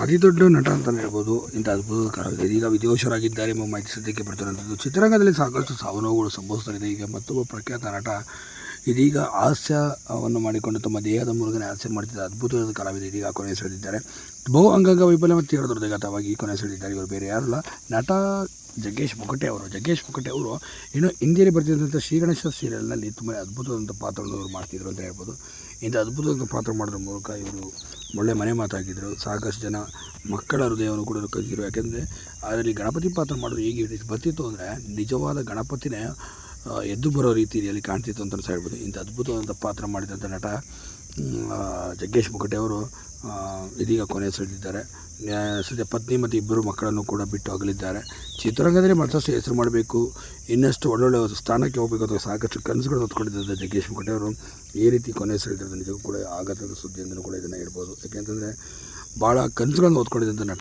ಅತಿ ದೊಡ್ಡ ನಟ ಅಂತಲೇ ಹೇಳ್ಬೋದು, ಇಂಥ ಅದ್ಭುತ ಕಲಾವಿದ ಈಗ ವಿದೇಶರಾಗಿದ್ದಾರೆ ಎಂಬ ಮಾಹಿತಿ ಸದ್ಯಕ್ಕೆ ಬರ್ತಿರುವಂಥದ್ದು ಚಿತ್ರರಂಗದಲ್ಲಿ ಸಾಕಷ್ಟು ಸಾವು ನೋವುಗಳು ಇದೆ. ಈಗ ಮತ್ತೊಬ್ಬ ಪ್ರಖ್ಯಾತ ನಟ ಇದೀಗ ಹಾಸ್ಯವನ್ನು ಮಾಡಿಕೊಂಡು ತಮ್ಮ ದೇಹದ ಮೂಲಕನೇ ಹಾಸ್ಯ ಮಾಡ್ತಿದ್ದ ಅದ್ಭುತವಾದ ಕಲಾವಿದ ಇದೀಗ ಕೊನೆ ಸೆಳೆದಿದ್ದಾರೆ. ಬಹು ಅಂಗಾಂಗ ವೈಫಲ್ಯ ಮತ್ತು ತೀವ್ರ ಗತವಾಗಿ ಕೊನೆ ಸೆಳೆದಿದ್ದಾರೆ. ಇವರು ಬೇರೆ ಯಾರಲ್ಲ ನಟ ಜಗ್ಗೇಶ್ ಮುಕಟೆ ಅವರು, ಜಗ್ಗೇಶ್ ಮುಕಟೆ ಅವರು ಇನ್ನು ಹಿಂದಿಯಲ್ಲಿ ಬರ್ತಿದ್ದಂಥ ಶ್ರೀಗಣೇಶ ಸೀರಿಯಲ್ನಲ್ಲಿ ತುಂಬ ಅದ್ಭುತವಾದಂಥ ಪಾತ್ರವನ್ನು ಇವರು ಮಾಡ್ತಿದ್ರು ಅಂತ ಹೇಳ್ಬೋದು. ಇಂಥ ಅದ್ಭುತವಾದ ಪಾತ್ರ ಮಾಡೋದ್ರ ಮೂಲಕ ಇವರು ಒಳ್ಳೆ ಮನೆ ಮಾತಾಗಿದ್ದರು ಸಾಕಷ್ಟು ಜನ ಮಕ್ಕಳ ಹೃದಯವನ್ನು ಕೂಡ ಕಲಿತಿದ್ರು ಯಾಕೆಂದರೆ ಅದರಲ್ಲಿ ಗಣಪತಿ ಪಾತ್ರ ಮಾಡೋದು ಹೇಗೆ ರೀತಿ ಬರ್ತಿತ್ತು ಅಂದರೆ ನಿಜವಾದ ಗಣಪತಿನೇ ಎದ್ದು ಬರೋ ರೀತಿಯಲ್ಲಿ ಕಾಣ್ತಿತ್ತು ಅಂತ ಹೇಳ್ಬೋದು. ಇಂಥ ಅದ್ಭುತವಾದಂಥ ಪಾತ್ರ ಮಾಡಿದಂಥ ನಟ ಜಗ್ಗೇಶ್ ಮುಕಟೆ ಅವರು ಇದೀಗ ಕೊನೆ ಸೆಳೆದಿದ್ದಾರೆ ಸದ್ಯ ಪತ್ನಿ ಮತ್ತು ಇಬ್ಬರು ಮಕ್ಕಳನ್ನು ಕೂಡ ಬಿಟ್ಟು ಅಗಲಿದ್ದಾರೆ. ಚಿತ್ರರಂಗದಲ್ಲಿ ಮತ್ತಷ್ಟು ಹೆಸರು ಮಾಡಬೇಕು. ಇನ್ನಷ್ಟು ಒಳ್ಳೊಳ್ಳೆ ಸ್ಥಾನಕ್ಕೆ ಹೋಗಬೇಕು ಅಥವಾ ಸಾಕಷ್ಟು ಕನಸುಗಳನ್ನು ಹೊತ್ಕೊಂಡಿದ್ದಂಥ ಜಗ್ಗೇಶ್ ಮುಕಟೆ ಅವರು. ಈ ರೀತಿ ಕೊನೆ ಸೆಳೆದಿರೋದು ನಿಜಕ್ಕೂ ಕೂಡ ಆಘಾತದ ಸುದ್ದಿ ಕೂಡ ಇದನ್ನು ಹೇಳ್ಬೋದು. ಯಾಕೆಂತಂದರೆ ಭಾಳ ಕನಸುಗಳನ್ನು ಹೊತ್ಕೊಂಡಿದ್ದಂಥ